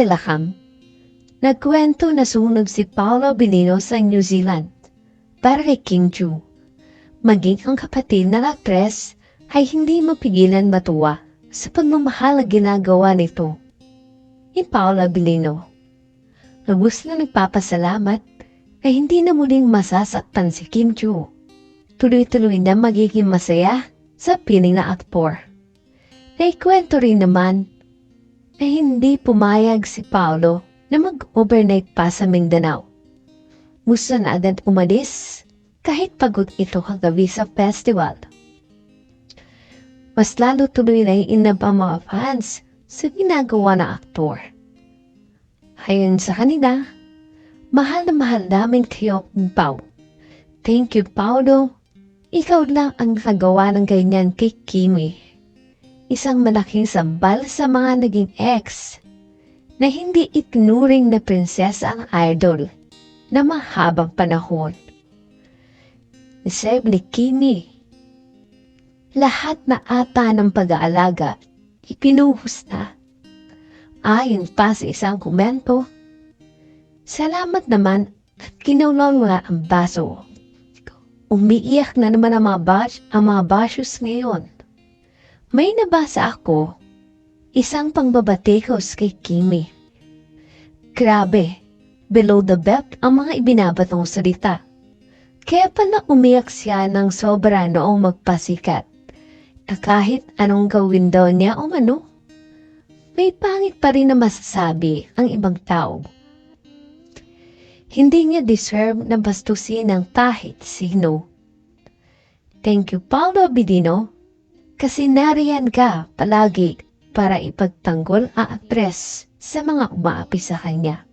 telakam. Nagkwento na sumunod si Paolo Benino sa New Zealand para kay King Ju. Maging ang kapatid ng aktres ay hindi mapigilan matuwa sa pagmamahal na ginagawa nito. Ni Paolo Benino. Lubos na nagpapasalamat ay hindi na muling masasaktan si Kim Ju. Tuloy-tuloy na magiging masaya sa piling na aktor. Naikwento rin naman na hindi pumayag si Paolo na mag-overnight pa sa Mindanao. Gusto na agad umalis kahit pagod ito kagabi sa festival. Mas lalo tuloy na inab ang mga fans sa ginagawa na aktor. Ayon sa kanila, mahal na mahal namin kayo, Pao. Thank you, Paolo. Ikaw lang ang nagawa ng ganyan kay Kimi. Isang malaking sambal sa mga naging ex na hindi ignoring na prinsesa ang idol na mahabang panahon. Isip ni lahat na ata ng pag-aalaga ipinuhos na. Ayon pa sa isang komento, salamat naman at kinaulan nga ang baso. Umiiyak na naman ang mga, bash, ang mga basyos ngayon. May nabasa ako Isang pangbabatikos kay Kimi. Grabe, below the belt ang mga ibinabatong salita. Kaya pala umiyak siya ng sobra noong magpasikat. Na kahit anong gawin daw niya o ano, may pangit pa rin na masasabi ang ibang tao. Hindi niya deserve na bastusin ng kahit sino. Thank you, Paolo Bidino, kasi nariyan ka palagi para ipagtanggol ang aktres sa mga umaapi sa kanya.